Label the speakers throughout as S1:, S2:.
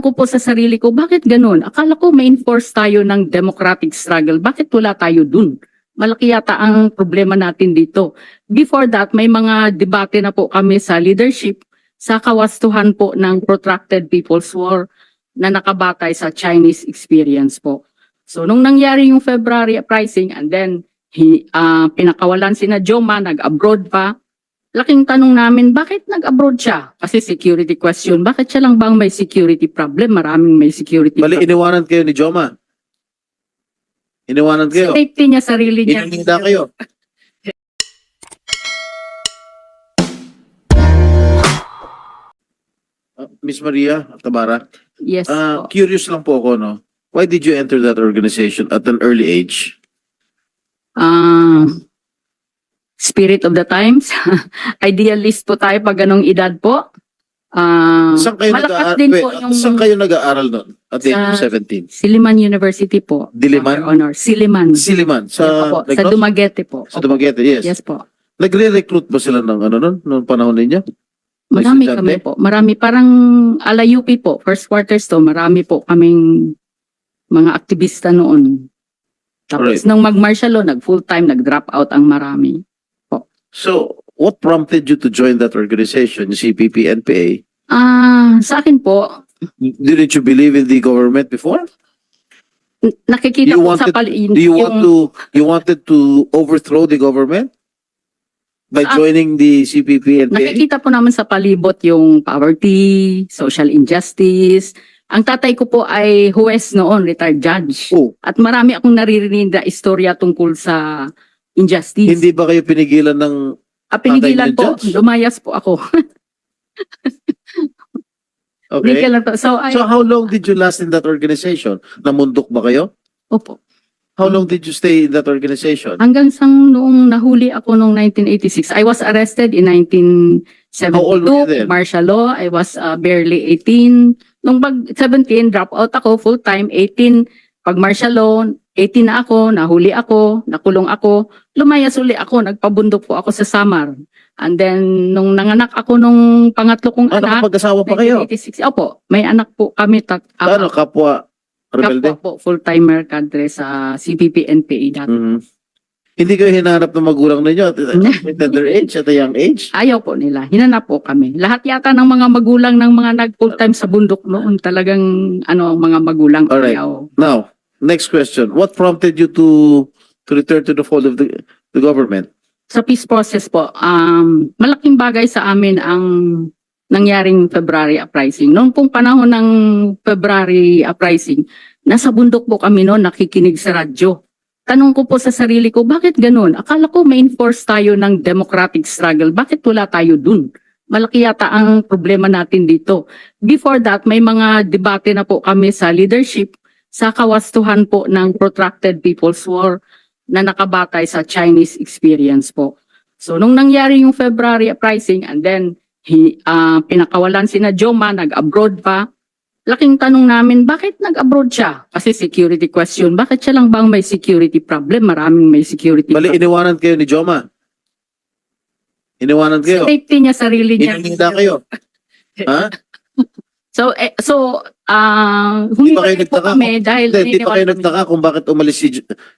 S1: ko po sa sarili ko, bakit ganun? Akala ko may enforce tayo ng democratic struggle. Bakit wala tayo dun? Malaki yata ang problema natin dito. Before that, may mga debate na po kami sa leadership sa kawastuhan po ng protracted People's War na nakabatay sa Chinese experience po. So, nung nangyari yung February uprising and then hi, ah, pinakawalan si na Joma, nag-abroad pa, laking tanong namin, bakit nag-abroad siya? Kasi security question. Bakit siya lang bang may security problem? Maraming may security
S2: Bali,
S1: problem.
S2: iniwanan kayo ni Joma. Iniwanan kayo.
S1: Safety niya, sarili niya.
S2: Ininda kayo. Uh, Miss Maria Tabara,
S1: Yes
S2: uh,
S1: po.
S2: curious lang po ako, no? Why did you enter that organization at an early age?
S1: Ah, spirit of the times. Idealist po tayo pag ganong edad po. Ah,
S2: Saan kayo
S1: malakas din
S2: Wait,
S1: po yung
S2: Saan kayo nag-aaral noon? At the age of
S1: Sa-
S2: 17?
S1: Siliman University po.
S2: Diliman?
S1: Honor. Siliman.
S2: Siliman. Sa,
S1: po, sa? Dumaguete po.
S2: Sa Dumaguete, yes.
S1: Yes po.
S2: Nagre-recruit ba sila ng ano nun? Noong panahon ninyo?
S1: Marami kami po. Marami. Parang ala UP po. First quarters to. Marami po kaming mga aktivista noon. Tapos
S2: Alright.
S1: nung mag-martial law, nag-full-time, nag-drop out ang marami.
S2: So, what prompted you to join that organization, yung CPP, NPA?
S1: Ah, sa akin po,
S2: Didn't you believe in the government before?
S1: n- nakikita
S2: You
S1: po sa
S2: wanted-
S1: pali-
S2: Do you
S1: yung-
S2: want to you wanted to overthrow the government by
S1: Ah.
S2: joining the CPP and PA?
S1: Nakikita po naman sa palibot yung poverty, social injustice. Ang tatay ko po ay huwes noon, retired judge.
S2: Oh,
S1: At marami akong naririnig na istorya tungkol sa injustice.
S2: hindi ba kayo pinigilan ng
S1: Ah, pinigilan po,
S2: judge?
S1: lumayas po ako.
S2: Okay.
S1: Pinigilan po. So, ay,
S2: So how long did you last in that organization? Namundok ba kayo?
S1: opo.
S2: How long did you stay in that organization?
S1: Hanggang sang noong nahuli ako noong 1986, I was arrested in
S2: How old were you
S1: 1972,
S2: then?
S1: martial law. I was uh, barely 18. Nung pag 17, drop out ako full-time, 18. Pag martial law, 18 na ako, nahuli ako, nakulong ako. Lumayas uli ako, nagpabundok po ako sa Samar. And then, nung nanganak ako nung pangatlo kong
S2: Ah,
S1: anak,
S2: nakapag-asawa pa kayo?
S1: 1986, opo, may anak po kami. Tat,
S2: Ano, kapwa rebelde?
S1: Kapwa po, full-timer kadre sa CPP NPA dati.
S2: Mhm. Hindi kayo hinahanap ng magulang ninyo at tender age, at a young age?
S1: Ayaw po nila. Hinanap po kami. Lahat yata ng mga magulang ng mga nag full-time sa bundok noon talagang ano ang mga magulang
S2: Alright.
S1: ayaw.
S2: Now, next question. What prompted you to to return to the fold of the the government?
S1: Sa peace process po, um, malaking bagay sa amin ang nangyaring February uprising. Noong pong panahon ng February uprising, nasa bundok po kami noon nakikinig sa radyo. Tanong ko po sa sarili ko, bakit ganun? Akala ko may enforce tayo ng democratic struggle. Bakit wala tayo dun? Malaki yata ang problema natin dito. Before that, may mga debate na po kami sa leadership sa kawastuhan po ng protracted People's War na nakabatay sa Chinese experience po. So, nung nangyari yung February uprising and then hi, ah, pinakawalan si na Joma, nag-abroad pa, laking tanong namin, bakit nag-abroad siya? Kasi security question. Bakit siya lang bang may security problem? Maraming may security
S2: Bali,
S1: problem.
S2: iniwanan kayo ni Joma. Iniwanan kayo.
S1: Safety niya, sarili niya.
S2: Ininda kayo. Ha?
S1: So, eh, so, ah,
S2: Di ba kayo
S1: humiwalay po
S2: nagtaka?
S1: kami dahil
S2: Hindi, di pa kayo
S1: naniniwala kami-
S2: nagtaka kung bakit umalis si,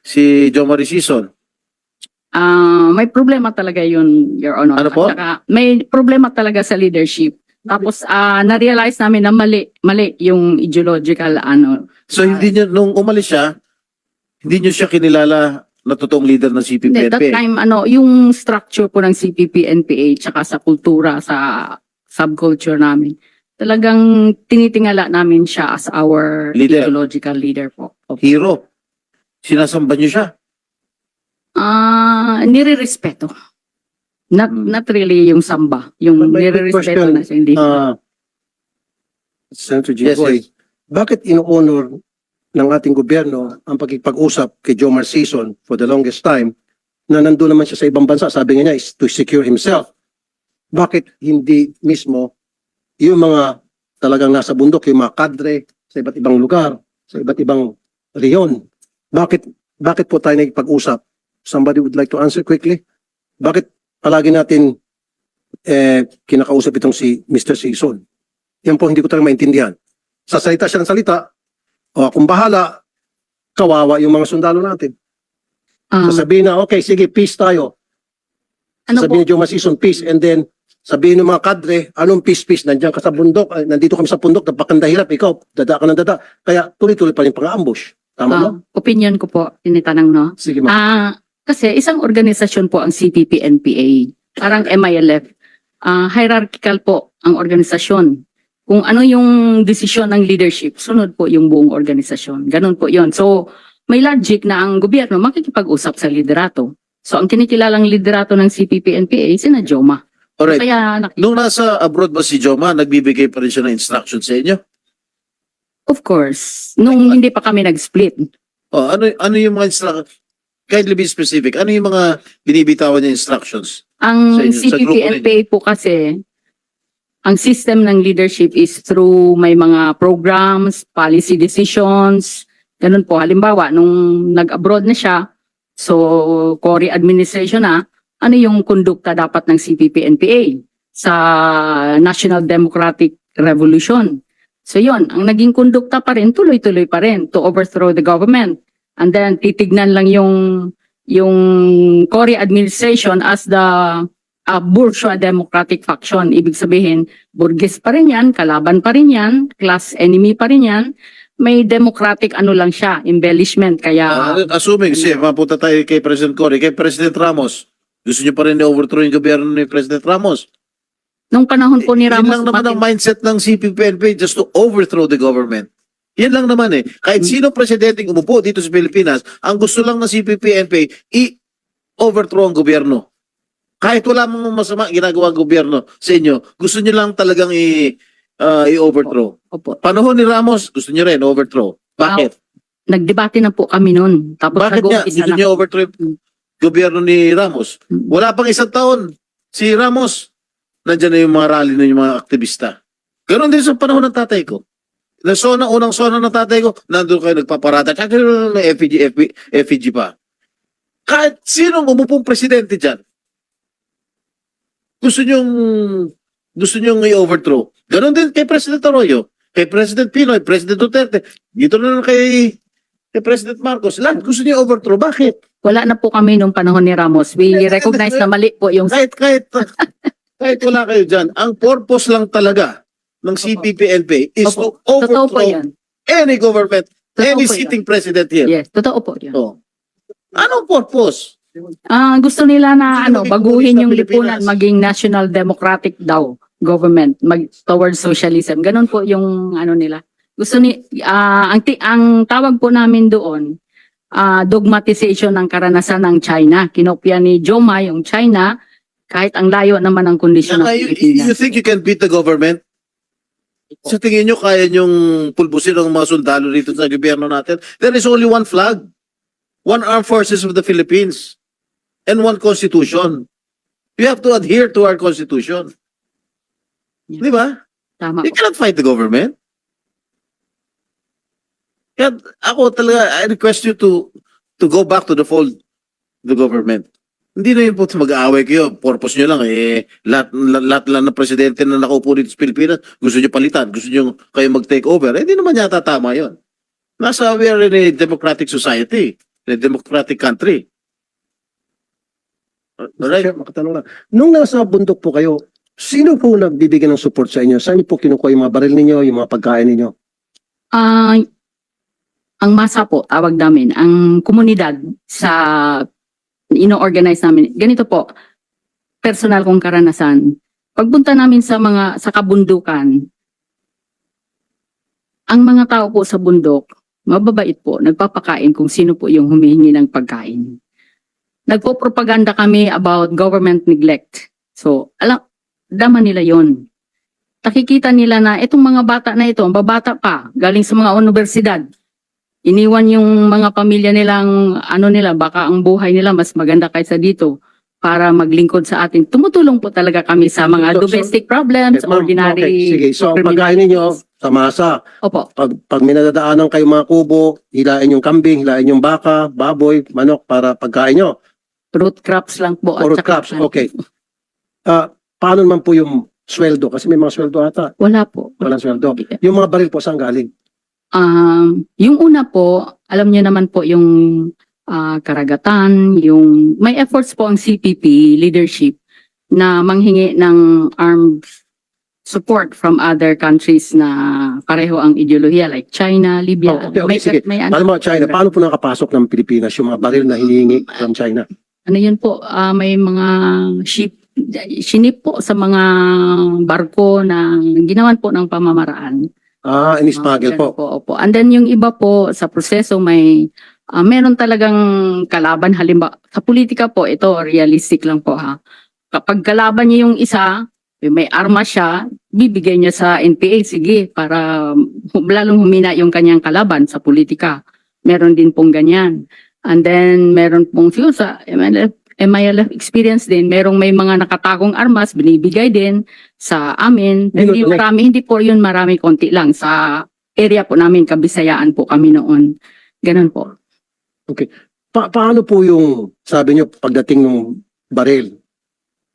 S2: si Joma Resison.
S1: Ah, may problema talaga yun, Your Honor.
S2: Ano po?
S1: At saka, may problema talaga sa leadership. Tapos, ah, na-realize namin na mali, mali yung ideological, ano.
S2: So, hindi nyo, nung umalis siya, hindi nyo siya kinilala na totoong leader ng
S1: Hindi, that time, ano, yung structure po ng CPP, NPA, tsaka sa kultura, sa subculture namin, talagang tinitingala namin siya as our
S2: Leader.
S1: ideological leader po.
S2: Hero. Sinasamba nyo siya.
S1: Ah, nire-respeto. Not,
S2: Hmm.
S1: not really yung samba. Yung
S3: But my quick
S1: nire-respeto
S3: question,
S1: na siya, hindi.
S2: Ah,
S3: Senator
S2: yes,
S3: Jinggoy,
S2: yes.
S3: bakit ino-honor ng ating gobyerno ang pagkipag-usap kay Jomar Season for the longest time na nandun naman siya sa ibang bansa, sabi nga niya is to secure himself. Bakit hindi mismo yung mga talagang nasa bundok, yung mga kadre sa iba't ibang lugar, sa iba't ibang reyon, bakit bakit po tayo nagpag-usap? Somebody would like to answer quickly? Bakit palagi natin eh, kinakausap itong si Mr. Season? Yan po hindi ko talaga maintindihan. sasalita siya ng salita, o akong bahala, kawawa yung mga sundalo natin.
S1: Ah,
S3: Sasabihin na, okay, sige, peace tayo.
S1: ano po?
S3: sabihin niyo season peace and then sabihin ng mga kadre, anong peace, nandiyan ka sa bundok, ay, nandito kami sa bundok, napakandahirap, ikaw, dada ka ng dada. Kaya tuloy-tuloy pa rin pang-ambush. Tama ba?
S1: Ah, opinion ko po, tinitanong no.
S3: Sige, ma'am.
S1: Ah, kasi isang organisasyon po ang CPP-NPA, parang MILF. Ah, hierarchical po ang organisasyon. Kung ano yung desisyon ng leadership, sunod po yung buong organisasyon. Ganun po yon. So, may logic na ang gobyerno makikipag-usap sa liderato. So, ang kinikilalang liderato ng CPP-NPA, sina Joma.
S2: Alright.
S1: Kaya, nak-
S2: Nung nasa abroad ba si Joma, nagbibigay pa rin siya ng instruction sa inyo?
S1: of course, nung hindi pa kami nag-split,
S2: Oh, ano ano yung mga instruction? Kindly be specific. Ano yung mga binibitawan niya instructions?
S1: Ang
S2: inyo, sa grupo
S1: CPP-NPA po kasi, ang system ng leadership is through may mga programs, policy decisions, ganun po. Halimbawa, nung nag-abroad na siya, so Cory administration na, ano yung kondukta dapat ng CPP-NPA sa National Democratic Revolution. So yon ang naging kondukta pa rin, tuloy-tuloy pa rin to overthrow the government. And then titignan lang yung yung Cory administration as the uh, bourgeois democratic faction. Ibig sabihin, burgess pa rin yan, kalaban pa rin yan, class enemy pa rin yan. May democratic ano lang siya, embellishment. Kaya,
S2: Ah, assuming, sige, mapunta tayo kay President Cory, kay President Ramos. Gusto niyo pa rin i-overthrow yung gobyerno ni President Ramos?
S1: nung panahon po ni Ramos,
S2: lang naman ang mindset ng CPP-NP just to overthrow the government. Yan lang naman eh. Kahit
S1: Hmm.
S2: sino presidente umupo dito sa Pilipinas, ang gusto lang ng CPP-NP, i-overthrow ang gobyerno. Kahit wala mong masama ginagawa ang gobyerno sa inyo, gusto nyo lang talagang i- ah, i-overthrow.
S1: Opo.
S2: Panahon ni Ramos, gusto nyo rin overthrow. Bakit?
S1: Nagdebate na po kami noon. Tapos
S2: Bakit
S1: nag-uumpisa
S2: Gusto nyo overthrow yung gobyerno ni Ramos? Wala pang isang taon. Si Ramos, nandyan na yung mga rally ng mga aktivista. Ganon din sa panahon ng tatay ko. Na sona, unang sona ng tatay ko, nandun kayo nagpaparata. Tsaka FEG, FB, FEG pa. Kahit sinong umupong presidente dyan, gusto nyong, gusto nyong i-overthrow. Ganon din kay President Arroyo, kay President Pinoy, President Duterte, dito na lang kay, kay President Marcos. Lahat gusto niyo overthrow. Bakit?
S1: Wala na po kami nung panahon ni Ramos. We
S2: Eh,
S1: recognize na mali po yung
S2: kahit kahit kahit wala kayo diyan, ang purpose lang talaga ng CPP-NP is
S1: Opo.
S2: to
S1: Totoo po
S2: overthrow
S1: yan.
S2: any government,
S1: Totoo
S2: any
S1: po yan.
S2: sitting president here.
S1: Yes, totoo po yan.
S2: Oh. Anong purpose?
S1: Ah, gusto nila na ano, baguhin yung lipunan, maging national democratic daw government, mag towards socialism. Ganon po yung ano nila. Gusto ni ah, ang ang tawag po namin doon ah, dogmatization ng karanasan ng China. Kinopya ni Joma yung China kahit ang layo naman ang kondisyon ng Pilipinas.
S2: you think you can beat the government? Sa tingin nyo, kaya nyong pulbusin ang mga sundalo dito sa gobyerno natin? There is only one flag. One armed forces of the Philippines. And one constitution. You have to adhere to our constitution.
S1: Yeah.
S2: Di ba?
S1: Tama
S2: You cannot fight the government. Kaya ako talaga, I request you to to go back to the fold the government. Hindi na yun po mag-aaway kayo. Purpose nyo lang eh. Lahat, lahat, lahat lang ng presidente na nakaupo dito sa Pilipinas, gusto nyo palitan, gusto nyo kayo mag-take over. Eh, hindi naman yata tama yun. Nasa, we are in a democratic society, in a democratic country. Alright?
S3: Sir, makatanong lang. Nung nasa bundok po kayo, sino po nagbibigay ng support sa inyo? Saan niyo po kinukuha yung mga baril ninyo, yung mga pagkain ninyo?
S1: Ah, ang masa po, tawag namin, ang komunidad sa ino-organize namin. Ganito po, personal kong karanasan. Pagpunta namin sa mga sa kabundukan, ang mga tao po sa bundok, mababait po, nagpapakain kung sino po yung humihingi ng pagkain. Nagpo-propaganda kami about government neglect. So, alam, daman nila yon nakikita nila na itong mga bata na ito, ang babata pa, galing sa mga universidad. Iniwan yung mga pamilya nilang, ano nila, baka ang buhay nila mas maganda kaysa dito para maglingkod sa atin. Tumutulong po talaga kami sa mga
S3: So-
S1: domestic problems,
S3: Eh,
S1: ordinary
S3: okay, sige. So, pagkain ninyo, sa masa,
S1: Opo,
S3: pag, pag may nadadaanan kayo mga kubo, hilain yung kambing, hilain yung baka, baboy, manok para pagkain nyo.
S1: root crops lang po. Saka-
S3: crops, okay. Ah, paano naman po yung sweldo? Kasi may mga sweldo ata.
S1: Wala po.
S3: Walang sweldo. Yung mga baril po saan galing?
S1: Um, yung una po, alam niyo naman po yung ah, karagatan, yung may efforts po ang CPP leadership na manghingi ng armed support from other countries na pareho ang ideolohiya like China, Libya.
S3: Oh, okay, okay,
S1: may,
S3: sige.
S1: may ano,
S3: Alam mo, China, paano po nakapasok ng Pilipinas yung mga baril na hinihingi from China?
S1: ano yun po, ah, may mga ship, sinip po sa mga barko na ginawan po ng pamamaraan.
S3: Ah, in-smuggle
S1: Ah,
S3: po.
S1: ganun po. Opo. And then yung iba po sa proseso may ah, meron talagang kalaban halimbawa sa politika po ito realistic lang po ha. Kapag kalaban niya yung isa, may arma siya, bibigay niya sa NPA sige para hum- lalong humina yung kanyang kalaban sa politika. Meron din pong ganyan. And then meron pong siguro sa MLF, MILF experience din, merong may mga nakatakong armas, binibigay din sa amin.
S3: Hindi
S1: marami, hindi po yun marami, konti lang. Sa area po namin, kabisayaan po kami noon. Ganun po.
S3: Pa- paano po yung, sabi nyo, pagdating ng baril,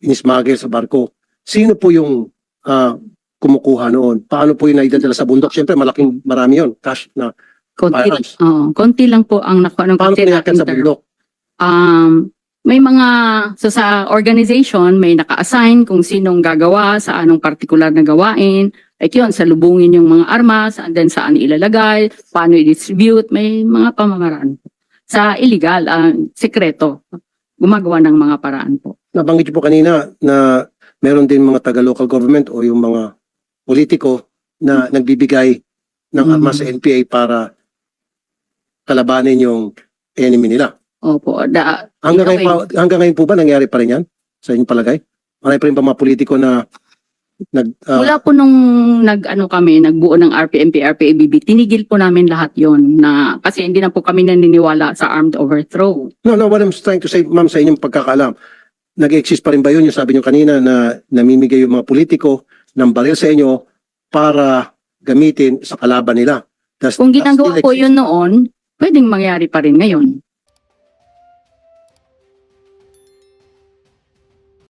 S3: in-smuggle sa barko, sino po yung ah, kumukuha noon? Paano po yung naidadala sa bundok? Siyempre, malaking marami yon cash na
S1: Konti,
S3: Firearms.
S1: oh, konti lang po ang nakuha ng
S3: paano po sa bundok?
S1: Um, may mga, so sa organization, may naka-assign kung sinong gagawa sa anong particular na gawain. Like yun, salubungin yung mga armas, and then saan ilalagay, paano i-distribute, may mga pamamaraan. Sa illegal, ah, sekreto, gumagawa ng mga paraan po.
S3: Nabanggit po kanina na meron din mga taga-local government o yung mga politiko na nagbibigay ng
S1: Mm.
S3: armas sa NPA para kalabanin yung enemy nila.
S1: Opo, da,
S3: Hanggang, ngayon, pa, hanggang ngayon po ba nangyari pa rin yan? Sa inyong palagay? Marami pa rin ba mga politiko na nag, ah,
S1: Mula po nung nag ano kami, nagbuo ng RPMP, RPABB, tinigil po namin lahat yon na kasi hindi na po kami naniniwala sa armed overthrow.
S3: no, no, what I'm trying to say, ma'am, sa inyong pagkakaalam, nag-exist pa rin ba yun yung sabi nyo kanina na namimigay yung mga politiko ng baril sa inyo para gamitin sa kalaban nila? Does
S1: Kung ginagawa
S3: still
S1: po
S3: exist?
S1: yun noon, pwedeng mangyari pa rin ngayon.